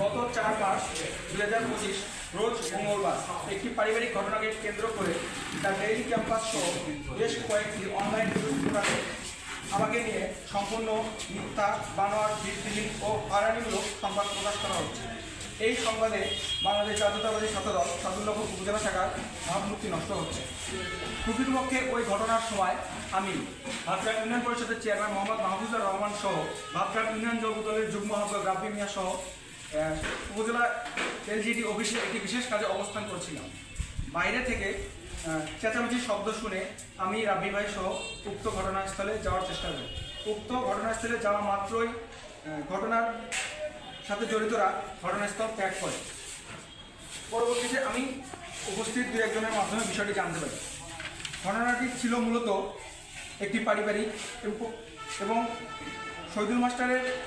গত চার মাস দু হাজার পঁচিশ, রোজ মঙ্গলবার একটি পারিবারিক ঘটনাকে কেন্দ্র করে তার ডেইলি ক্যাম্পাস সহ বেশ কয়েকটি অনলাইন পেপারে আমাকে নিয়ে সম্পূর্ণ মিথ্যা বানোয়ার ভিত্তিহীন ও হয়রানিমূলক সংবাদ প্রকাশ করা হচ্ছে। এই সংবাদে বাংলাদেশ জাতীয়তাবাদী ছাত্রদল সাদুল্লাপুর উপজেলা শাখার ভাবমূর্তি নষ্ট হচ্ছে। প্রকৃতপক্ষে ওই ঘটনার সময় আমি ভাবগ্রাম ইউনিয়ন পরিষদের চেয়ারম্যান মোহাম্মদ মাহফুজুর রহমান সহ ভাবগ্রাম ইউনিয়ন দলের যুগ্ম আহ্বায়ক রাব্বি মিয়া সহ উপজেলা এলজিডি অফিসে একটি বিশেষ কাজে অবস্থান করছিলাম। বাইরে থেকে চেঁচামেচির শব্দ শুনে আমি রাব্বি ভাই সহ উক্ত ঘটনাস্থলে যাওয়ার চেষ্টা করি। উক্ত ঘটনাস্থলে যাওয়া মাত্রই ঘটনার সাথে জড়িতরা ঘটনাস্থল ত্যাগ করে। পরবর্তীতে আমি উপস্থিত দু একজনের মাধ্যমে বিষয়টি জানতে পারি। ঘটনাটি ছিল মূলত একটি পারিবারিক এবং- শহীদুল মাস্টারের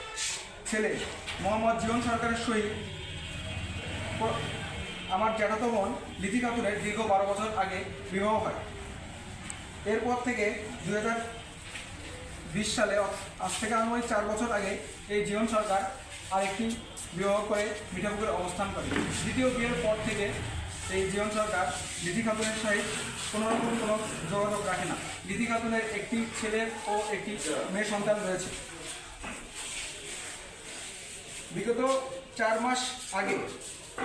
মোহাম্মদ জীবন সরকারের সহিত আমার জ্যাঠাতো বোন লিথি খাতুনের দীর্ঘ বারো বছর আগে বিবাহ হয়। এরপর থেকে দু হাজার বিশ সালে আজ থেকে আনুমানিক চার বছর আগে এই জীবন সরকার আরেকটি বিবাহ করে মিঠাপুকুরে অবস্থান করে। দ্বিতীয় বিয়ের পর থেকে এই জীবন সরকার লিথি খাতুনের সহিত কোনো রকম কোনো যোগাযোগ রাখে না। লিথি খাতুনের একটি ছেলে ও একটি মেয়ে সন্তান রয়েছে। বিগত চার মাস আগে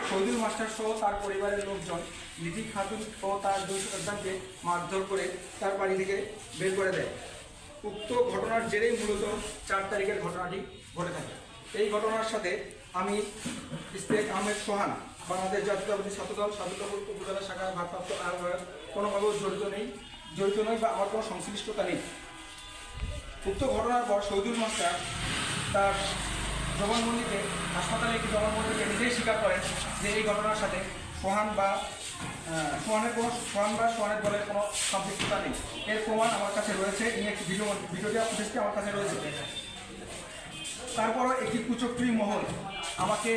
শহীদুল মাস্টার সহ তার পরিবারের লোকজন নিধি খাতুন ও তার দুই সন্তানকে মারধর করে তার বাড়ি থেকে বের করে দেয়। উক্ত ঘটনার জেরেই মূলত চার তারিখের ঘটনাটি ঘটে থাকে। এই ঘটনার সাথে আমি ইস্তেক আহমেদ সোহান, বাংলাদেশ জাতীয়তাবাদী ছাত্রদল সাধুকাপুর উপজেলা শাখার ভারপ্রাপ্ত আহ্বায়ক কোনোভাবেও জড়িত নেই, জড়িত নয় বা আমার কোনো সংশ্লিষ্টতা নেই। উক্ত ঘটনার পর শহীদুল মাস্টার তার জবানবন্দিতে, হাসপাতালে একটি জবানবন্দিতে নিজেই স্বীকার করেন যে এই ঘটনার সাথে সোহান বা সোহানের কোনো, সোহান বা সোহানের দলের কোনো সম্পৃক্ততা নেই এর প্রমাণ আমার কাছে রয়েছে, এই একটি ভিডিও, ভিডিওটি ফুটেজটি আমার কাছে রয়েছে তারপরও একটি কুচক্রী মহল আমাকে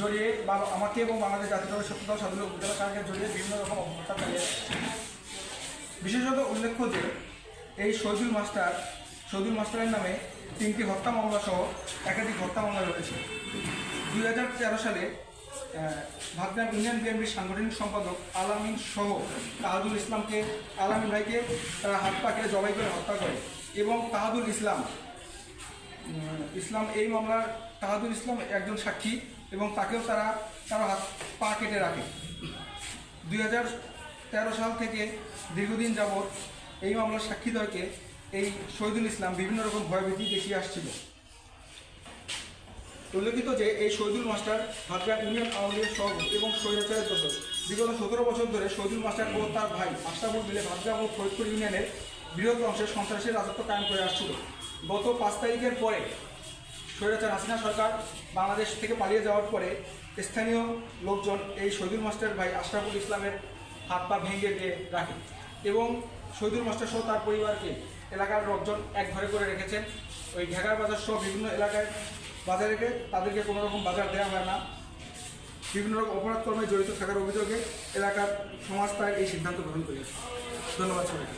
জড়িয়ে বা আমাকে এবং বাংলাদেশ জাতীয় দলের সত্যতা উপজেলা শাখাকে জড়িয়ে বিভিন্ন রকম অপপ্রচার চালিয়ে। বিশেষত উল্লেখ্য যে, এই শহীদুল মাস্টার, শহীদুল মাস্টারের নামে তিনটি হত্যা মামলা সহ একাধিক হত্যা মামলা রয়েছে। দুই হাজার তেরো সালে ভাগগ্রাম ইউনিয়ন বিএনপির সাংগঠনিক সম্পাদক আলামিন সহ তাহাদুল ইসলামকে, আলামিন ভাইকে তারা হাত পাকে জবাই করে হত্যা করে এবং তাহাদুল ইসলাম ইসলাম এই মামলার তাহাদুল ইসলাম একজন সাক্ষী এবং তাকেও তারা তারা হাত পা কেটে রাখে। দুই হাজার তেরো সাল থেকে দীর্ঘদিন যাবৎ এই মামলার সাক্ষীদ্বয়কে এই শহীদুল ইসলাম বিভিন্ন রকম ভয়ভীতি দেখিয়ে আসছিল। উল্লেখিত যে এই শহীদুল মাস্টার ভাটগ্রাম ইউনিয়ন আওয়ামী লীগের সভাপতি এবং স্বৈরাচারের দোষক বিগত সতেরো বছর ধরে শহীদুল মাস্টার ও তার ভাই আশরাফুল মিলে ভাটগ্রাম ও ফরিদপুর ইউনিয়নের বৃহৎ অংশে সন্ত্রাসের রাজত্ব কায়েম করে আসছিল। গত পাঁচ তারিখের পরে স্বৈরাচার হাসিনা সরকার বাংলাদেশ থেকে পালিয়ে যাওয়ার পরে স্থানীয় লোকজন এই শহীদুল মাস্টার ভাই আশরাফুল ইসলামের হাত পা ভেঙে দিয়ে রাখে এবং শহীদুল মাস্টার সহ তার পরিবারকে এলাকার লোকজন এক ঘরে করে রেখেছেন। ওই ঘেগার বাজার সহ বিভিন্ন এলাকায় বাজারে রেখে তাদেরকে কোনো রকম বাজার দেওয়া হয় না। বিভিন্ন রকম অপরাধকর্মে জড়িত থাকার অভিযোগে এলাকার সমাজ তার এই সিদ্ধান্ত গ্রহণ করেছে। ধন্যবাদ সবাইকে।